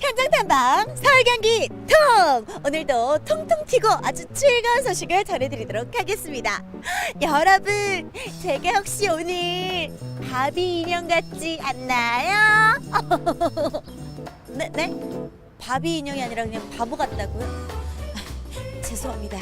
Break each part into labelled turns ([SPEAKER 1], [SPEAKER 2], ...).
[SPEAKER 1] 현장 탐방 서울 경기 통 오늘도 통통 튀고 아주 즐거운 소식을 전해드리도록 하겠습니다. 여러분 제가 혹시 오늘 바비 인형 같지 않나요? 네, 네? 바비 인형이 아니라 그냥 바보 같다고요? 아, 죄송합니다.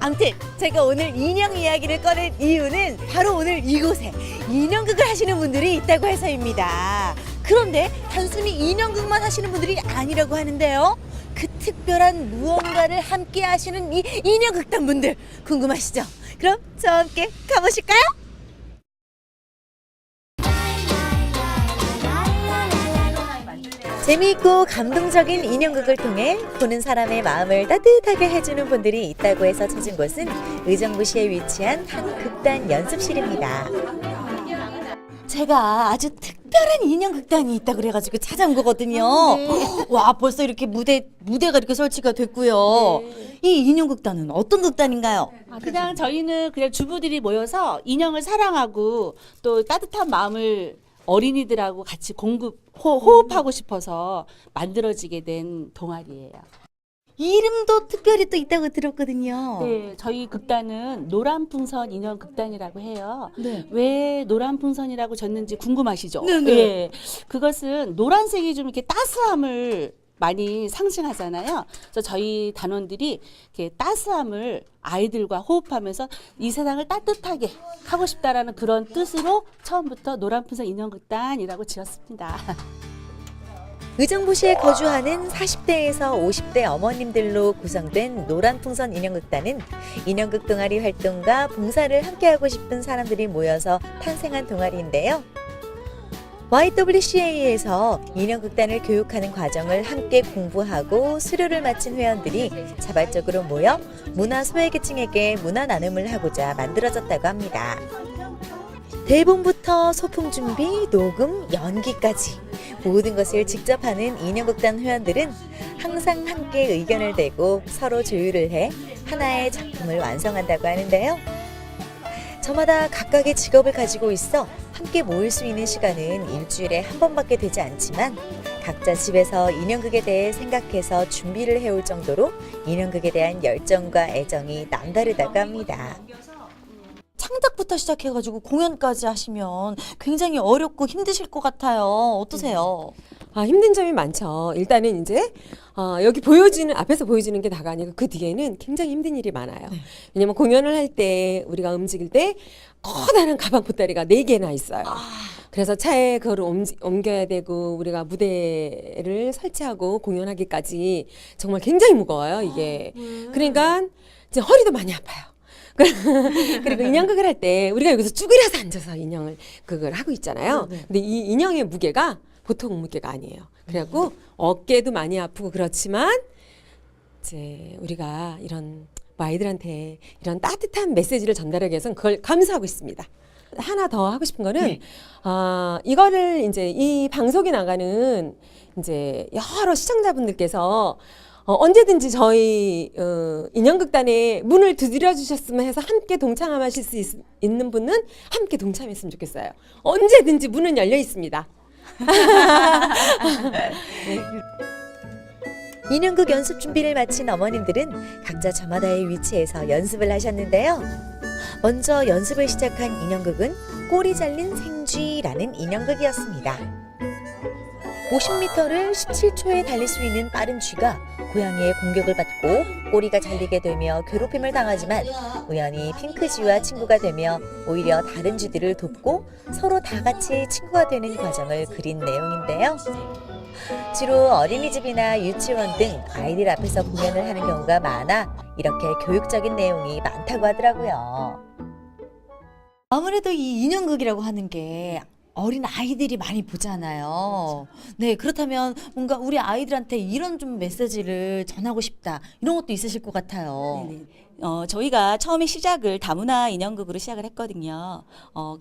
[SPEAKER 1] 아무튼 제가 오늘 인형 이야기를 꺼낸 이유는 바로 오늘 이곳에 인형극을 하시는 분들이 있다고 해서입니다. 그런데 단순히 인형극만 하시는 분들이 아니라고 하는데요. 그 특별한 무언가를 함께 하시는 이 인형극단 분들 궁금하시죠? 그럼 저와 함께 가보실까요? 재미있고 감동적인 인형극을 통해 보는 사람의 마음을 따뜻하게 해주는 분들이 있다고 해서 찾은 곳은 의정부시에 위치한 한 극단 연습실입니다. 제가 아주 특 별한 인형 극단이 있다고 그래가지고 찾아온 거거든요. 와 벌써 이렇게 무대 무대가 이렇게 설치가 됐고요. 이 인형 극단은 어떤 극단인가요?
[SPEAKER 2] 아, 그냥 저희는 그냥 주부들이 모여서 인형을 사랑하고 또 따뜻한 마음을 어린이들하고 같이 공급 호, 호흡하고 싶어서 만들어지게 된 동아리예요.
[SPEAKER 1] 이름도 특별히 또 있다고 들었거든요.
[SPEAKER 2] 네, 저희 극단은 노란 풍선 인형 극단이라고 해요.
[SPEAKER 1] 네.
[SPEAKER 2] 왜 노란 풍선이라고 졌는지 궁금하시죠?
[SPEAKER 1] 네 네.
[SPEAKER 2] 예. 그것은 노란색이 좀 이렇게 따스함을 많이 상징하잖아요. 그래서 저희 단원들이 이렇게 따스함을 아이들과 호흡하면서 이 세상을 따뜻하게 하고 싶다라는 그런 뜻으로 처음부터 노란 풍선 인형 극단이라고 지었습니다.
[SPEAKER 1] 의정부시에 거주하는 40대에서 50대 어머님들로 구성된 노란풍선 인형극단은 인형극 동아리 활동과 봉사를 함께하고 싶은 사람들이 모여서 탄생한 동아리인데요. YWCA에서 인형극단을 교육하는 과정을 함께 공부하고 수료를 마친 회원들이 자발적으로 모여 문화 소외계층에게 문화 나눔을 하고자 만들어졌다고 합니다. 대본부터 소품 준비, 녹음, 연기까지 모든 것을 직접 하는 인형극단 회원들은 항상 함께 의견을 대고 서로 조율을 해 하나의 작품을 완성한다고 하는데요. 저마다 각각의 직업을 가지고 있어 함께 모일 수 있는 시간은 일주일에 한 번밖에 되지 않지만 각자 집에서 인형극에 대해 생각해서 준비를 해올 정도로 인형극에 대한 열정과 애정이 남다르다고 합니다. 창작부터 시작해가지고 공연까지 하시면 굉장히 어렵고 힘드실 것 같아요. 어떠세요?
[SPEAKER 3] 아, 힘든 점이 많죠. 일단은 이제 어, 여기 보여주는 앞에서 보여주는 게 다가 아니고 그 뒤에는 굉장히 힘든 일이 많아요. 왜냐면 공연을 할 때 우리가 움직일 때 커다란 가방 보따리가 네 개나 있어요. 그래서 차에 그걸 옮지, 옮겨야 되고 우리가 무대를 설치하고 공연하기까지 정말 굉장히 무거워요 이게. 그러니까 이제 허리도 많이 아파요. 그리고 인형극을 할 때 우리가 여기서 쭈그려서 앉아서 인형을 그걸 하고 있잖아요. 근데 이 인형의 무게가 보통 무게가 아니에요. 그래갖고 어깨도 많이 아프고 그렇지만 이제 우리가 이런 뭐 아이들한테 이런 따뜻한 메시지를 전달하기 위해서는 그걸 감수하고 있습니다. 하나 더 하고 싶은 거는 아 이거를 이제 이 방송이 나가는 이제 여러 시청자분들께서 어, 언제든지 저희 어, 인형극단에 문을 두드려 주셨으면 해서 함께 동참하실 수 있, 있는 분은 함께 동참했으면 좋겠어요. 언제든지 문은 열려 있습니다.
[SPEAKER 1] 인형극 연습 준비를 마친 어머님들은 각자 저마다의 위치에서 연습을 하셨는데요. 먼저 연습을 시작한 인형극은 꼬리 잘린 생쥐라는 인형극이었습니다. 50m를 17초에 달릴 수 있는 빠른 쥐가 고양이의 공격을 받고 꼬리가 잘리게 되며 괴롭힘을 당하지만 우연히 핑크쥐와 친구가 되며 오히려 다른 쥐들을 돕고 서로 다 같이 친구가 되는 과정을 그린 내용인데요. 주로 어린이집이나 유치원 등 아이들 앞에서 공연을 하는 경우가 많아 이렇게 교육적인 내용이 많다고 하더라고요. 아무래도 이 인형극이라고 하는 게 어린 아이들이 많이 보잖아요. 네, 그렇다면 뭔가 우리 아이들한테 이런 좀 메시지를 전하고 싶다. 이런 것도 있으실 것 같아요.
[SPEAKER 4] 네네. 어, 저희가 처음에 시작을 다문화 인형극으로 시작을 했거든요. 어,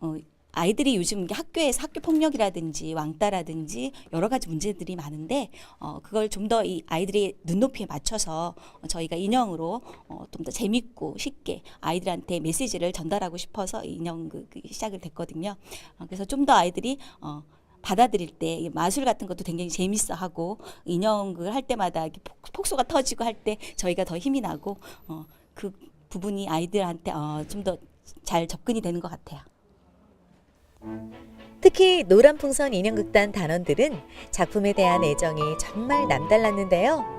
[SPEAKER 4] 어, 아이들이 요즘 학교에서 학교 폭력이라든지 왕따라든지 여러 가지 문제들이 많은데 어, 그걸 좀 더 이 아이들의 눈높이에 맞춰서 어, 저희가 인형으로 어, 좀 더 재밌고 쉽게 아이들한테 메시지를 전달하고 싶어서 이 인형극이 시작을 됐거든요. 어, 그래서 좀 더 아이들이 어, 받아들일 때이 마술 같은 것도 굉장히 재밌어 하고 인형극을 할 때마다 폭소가 터지고 할 때 저희가 더 힘이 나고 어, 그 부분이 아이들한테 어, 좀 더 잘 접근이 되는 것 같아요.
[SPEAKER 1] 특히 노란풍선 인형극단 단원들은 작품에 대한 애정이 정말 남달랐는데요.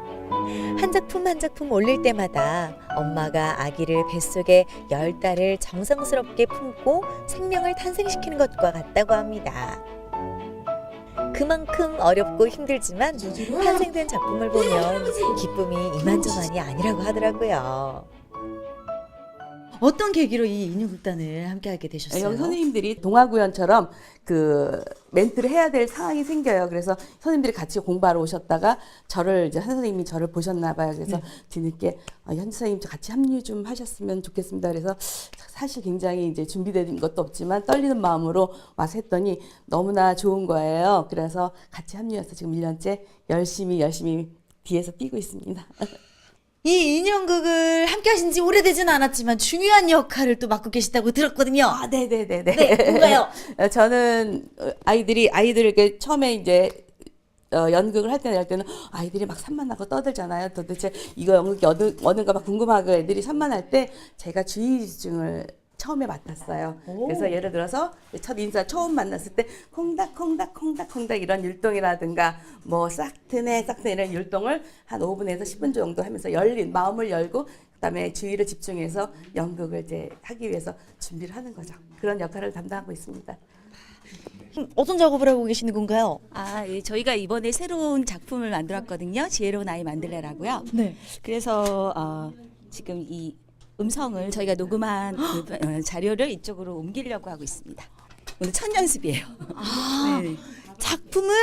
[SPEAKER 1] 한 작품 한 작품 올릴 때마다 엄마가 아기를 뱃속에 열 달을 정성스럽게 품고 생명을 탄생시키는 것과 같다고 합니다. 그만큼 어렵고 힘들지만 탄생된 작품을 보면 기쁨이 이만저만이 아니라고 하더라고요.
[SPEAKER 5] 어떤 계기로 이 인형극단을 함께하게 되셨어요?
[SPEAKER 2] 여기 선생님들이 동화구연처럼 그 멘트를 해야 될 상황이 생겨요. 그래서 선생님들이 같이 공부하러 오셨다가 저를 이제 한 선생님이 저를 보셨나 봐요. 그래서 뒤늦게 어, 현 선생님 저 같이 합류 좀 하셨으면 좋겠습니다. 그래서 사실 굉장히 이제 준비된 것도 없지만 떨리는 마음으로 와서 했더니 너무나 좋은 거예요. 그래서 같이 합류해서 지금 1년째 열심히 열심히 뒤에서 뛰고 있습니다.
[SPEAKER 5] 이 인형극을 함께 하신 지 오래되지는 않았지만 중요한 역할을 또 맡고 계시다고 들었거든요.
[SPEAKER 2] 아, 네네네네.
[SPEAKER 5] 네, 뭔가요?
[SPEAKER 2] 어, 저는 어, 아이들이 아이들에게 처음에 이제 어, 연극을 할 때는 할 때는 아이들이 막 산만하고 떠들잖아요. 도대체 이거 연극이 어느 어는가 막 궁금하고 애들이 산만할 때 제가 주의집중을 처음에 맡았어요. 그래서 예를 들어서 첫 인사 처음 만났을 때 콩닥 콩닥 콩닥 콩닥 이런 율동이라든가 뭐 싹트네 싹트네 이런 율동을 한 5분에서 10분 정도 하면서 열린 마음을 열고 그다음에 주의를 집중해서 연극을 이제 하기 위해서 준비를 하는 거죠. 그런 역할을 담당하고 있습니다.
[SPEAKER 5] 어떤 작업을 하고 계시는 건가요?
[SPEAKER 4] 아, 예, 저희가 이번에 새로운 작품을 만들었거든요. 지혜로운 아이 만들래라고요.
[SPEAKER 5] 네.
[SPEAKER 4] 그래서 어, 지금 이 음성을 저희가 녹음한 그, 어, 자료를 이쪽으로 옮기려고 하고 있습니다. 오늘 첫 연습이에요.
[SPEAKER 5] 아,
[SPEAKER 4] 네.
[SPEAKER 5] 작품을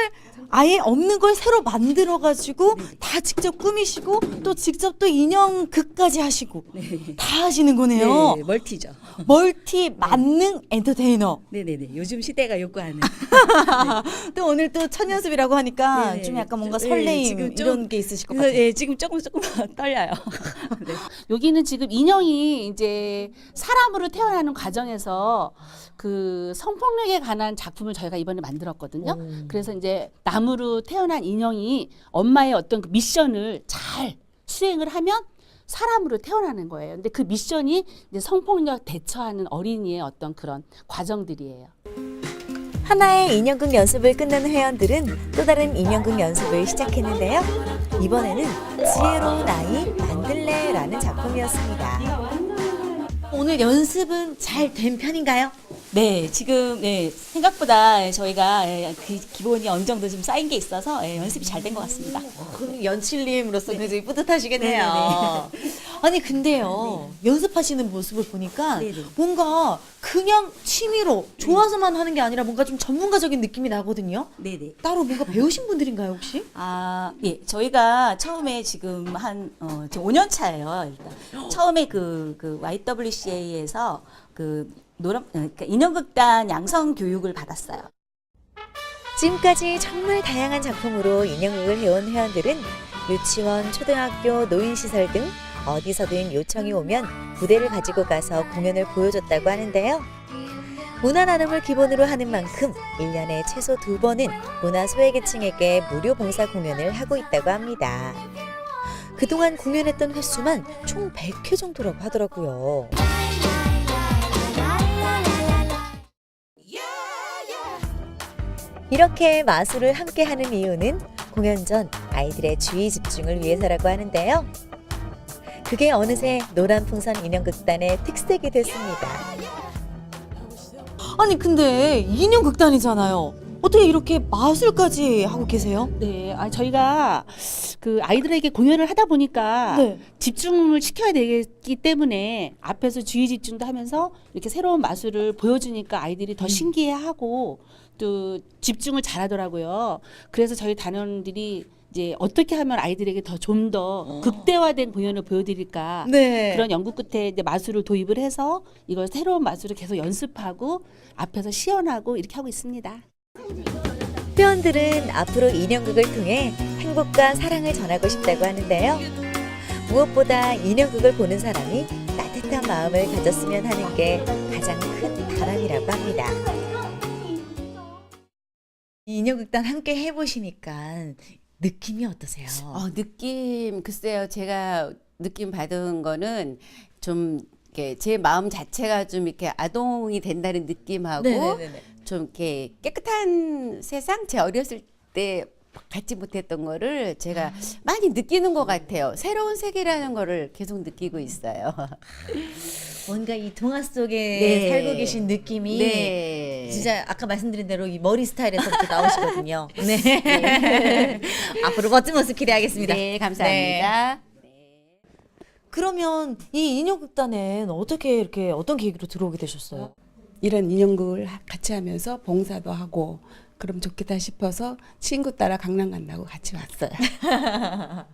[SPEAKER 5] 아예 없는 걸 새로 만들어 가지고 다 직접 꾸미시고 또 직접 또 인형 극까지 하시고 다 하시는 거네요.
[SPEAKER 4] 네, 멀티죠.
[SPEAKER 5] 멀티 만능 엔터테이너.
[SPEAKER 4] 네네네. 요즘 시대가 요구하는.
[SPEAKER 5] 또 오늘 또 첫 연습이라고 하니까
[SPEAKER 4] 네네.
[SPEAKER 5] 좀 약간 뭔가
[SPEAKER 4] 네,
[SPEAKER 5] 설레임
[SPEAKER 4] 지금 좀-
[SPEAKER 5] 이런 게 있으실 것 같아요.
[SPEAKER 4] 예, 지금 조금 조금 떨려요. 네.
[SPEAKER 2] 여기는 지금 인형이 이제 사람으로 태어나는 과정에서 그 성폭력에 관한 작품을 저희가 이번에 만들었거든요. 그래서 이제 나무로 태어난 인형이 엄마의 어떤 그 미션을 잘 수행을 하면 사람으로 태어나는 거예요. 근데 그 미션이 이제 성폭력 대처하는 어린이의 어떤 그런 과정들이에요.
[SPEAKER 1] 하나의 인형극 연습을 끝낸 회원들은 또 다른 인형극 연습을 시작했는데요. 이번에는 지혜로운 아이 만들래라는 작품이었습니다.
[SPEAKER 5] 오늘 연습은 잘 된 편인가요?
[SPEAKER 4] 네, 지금 네, 생각보다 저희가 예, 그 기본이 어느 정도 좀 쌓인 게 있어서 예, 연습이 잘 된 것 같습니다.
[SPEAKER 5] 그럼 연출님으로서 굉장히 뿌듯하시겠네요.
[SPEAKER 4] 네 네 네.
[SPEAKER 5] 아니 근데요 연습하시는 모습을 보니까
[SPEAKER 4] 네 네.
[SPEAKER 5] 뭔가 그냥 취미로 좋아서만 하는 게 아니라 뭔가 좀 전문가적인 느낌이 나거든요.
[SPEAKER 4] 네네.
[SPEAKER 5] 따로 뭔가 배우신 분들인가요 혹시?
[SPEAKER 4] 아, 예. 저희가 처음에 지금 한, 어, 지금 5년 차예요, 일단. 처음에 그, 그 YWCA에서 그 노란, 어, 그러니까 인형극단 양성 교육을 받았어요.
[SPEAKER 1] 지금까지 정말 다양한 작품으로 인형극을 해온 회원들은 유치원, 초등학교, 노인시설 등 어디서든 요청이 오면 부대를 가지고 가서 공연을 보여줬다고 하는데요. 문화 나눔을 기본으로 하는 만큼 1년에 최소 두 번은 문화 소외계층에게 무료 봉사 공연을 하고 있다고 합니다. 그동안 공연했던 횟수만 총 100회 정도라고 하더라고요. 이렇게 마술을 함께 하는 이유는 공연 전 아이들의 주의 집중을 위해서라고 하는데요. 그게 어느새 노란 풍선 인형극단의 특색이 됐습니다.
[SPEAKER 5] 아니 근데 인형 극단이잖아요. 어떻게 이렇게 마술까지 하고 계세요?
[SPEAKER 2] 네, 아, 저희가 그 아이들에게 공연을 하다 보니까
[SPEAKER 5] 네.
[SPEAKER 2] 집중을 시켜야 되기 때문에 앞에서 주의 집중도 하면서 이렇게 새로운 마술을 보여주니까 아이들이 더 신기해하고 또 집중을 잘 하더라고요. 그래서 저희 단원들이 이제 어떻게 하면 아이들에게 더 좀 더 극대화된 공연을 보여드릴까
[SPEAKER 5] 네.
[SPEAKER 2] 그런 연구 끝에 이제 마술을 도입을 해서 이걸 새로운 마술을 계속 연습하고 앞에서 시연하고 이렇게 하고 있습니다.
[SPEAKER 1] 회원들은 앞으로 인형극을 통해 행복과 사랑을 전하고 싶다고 하는데요. 무엇보다 인형극을 보는 사람이 따뜻한 마음을 가졌으면 하는 게 가장 큰 바람이라고 합니다.
[SPEAKER 6] 인형극단 함께 해보시니까 느낌이 어떠세요?
[SPEAKER 7] 어, 느낌 글쎄요. 제가 느낌 받은 거는 좀 이렇게 제 마음 자체가 좀 이렇게 아동이 된다는 느낌하고
[SPEAKER 6] 네네네네.
[SPEAKER 7] 좀 이렇게 깨끗한 세상 제 어렸을 때 갖지 못했던 거를 제가 많이 느끼는 것 같아요. 새로운 세계라는 거를 계속 느끼고 있어요.
[SPEAKER 6] 뭔가 이 동화 속에
[SPEAKER 7] 네.
[SPEAKER 6] 살고 계신 느낌이
[SPEAKER 7] 네.
[SPEAKER 6] 진짜 아까 말씀드린 대로 이 머리 스타일에서부터 나오시거든요. 네. 앞으로 멋진 모습 기대하겠습니다.
[SPEAKER 7] 네, 감사합니다.
[SPEAKER 6] 그러면 이 인형극단엔 어떻게 이렇게 어떤 계기로 들어오게 되셨어요?
[SPEAKER 8] 이런 인형극을 하- 같이 하면서 봉사도 하고 그럼 좋겠다 싶어서 친구 따라 강남 간다고 같이 왔어요.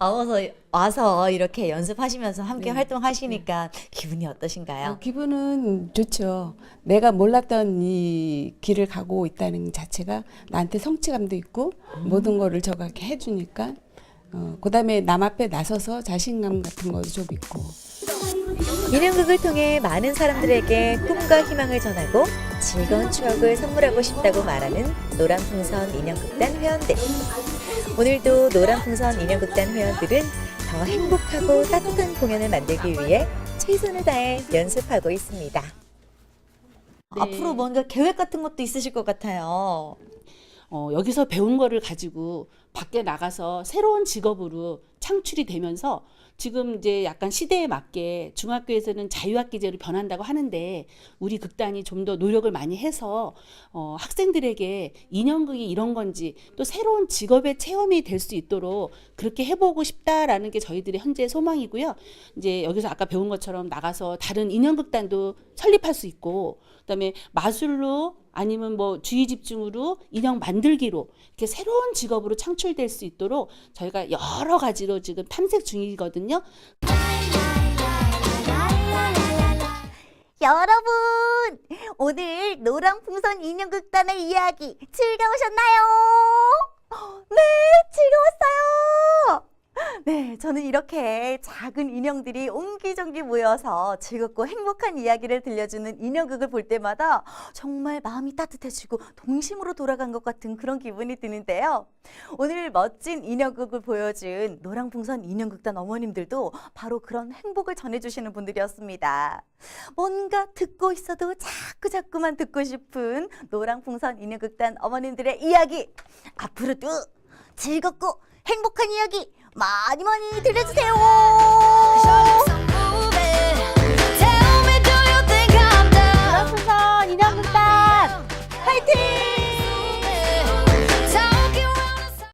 [SPEAKER 6] 와서 와서 이렇게 연습하시면서 함께
[SPEAKER 8] 네.
[SPEAKER 6] 활동하시니까 기분이 어떠신가요?
[SPEAKER 8] 어, 기분은 좋죠. 내가 몰랐던 이 길을 가고 있다는 자체가 나한테 성취감도 있고 모든 거를 저가 이렇게 해주니까 어, 그다음에 남 앞에 나서서 자신감 같은 것도 좀 있고
[SPEAKER 1] 인형극을 통해 많은 사람들에게 꿈과 희망을 전하고 즐거운 추억을 선물하고 싶다고 말하는 노란풍선 인형극단 회원들. 오늘도 노란풍선 인형극단 회원들은 더 행복하고 따뜻한 공연을 만들기 위해 최선을 다해 연습하고 있습니다.
[SPEAKER 6] 앞으로 뭔가 계획 같은 것도 있으실 것 같아요.
[SPEAKER 4] 어, 여기서 배운 거를 가지고 밖에 나가서 새로운 직업으로 창출이 되면서 지금 이제 약간 시대에 맞게 중학교에서는 자유학기제로 변한다고 하는데 우리 극단이 좀 더 노력을 많이 해서 어, 학생들에게 인형극이 이런 건지 또 새로운 직업의 체험이 될 수 있도록 그렇게 해보고 싶다라는 게 저희들의 현재 소망이고요. 이제 여기서 아까 배운 것처럼 나가서 다른 인형극단도 설립할 수 있고 그다음에 마술로 아니면 뭐 주의 집중으로 인형 만들기로 이렇게 새로운 직업으로 창출될 수 있도록 저희가 여러 가지로 지금 탐색 중이거든요.
[SPEAKER 5] 여러분, 오늘 노랑 풍선 인형극단의 이야기 즐거우셨나요? 네, 즐거웠어요. 네, 저는 이렇게 작은 인형들이 옹기종기 모여서 즐겁고 행복한 이야기를 들려주는 인형극을 볼 때마다 정말 마음이 따뜻해지고 동심으로 돌아간 것 같은 그런 기분이 드는데요. 오늘 멋진 인형극을 보여준 노랑풍선 인형극단 어머님들도 바로 그런 행복을 전해주시는 분들이었습니다. 뭔가 듣고 있어도 자꾸 자꾸만 듣고 싶은 노랑풍선 인형극단 어머님들의 이야기 앞으로도 즐겁고 행복한 이야기 많이 많이 들려주세요.
[SPEAKER 1] 노란풍선 인형극단 화이팅!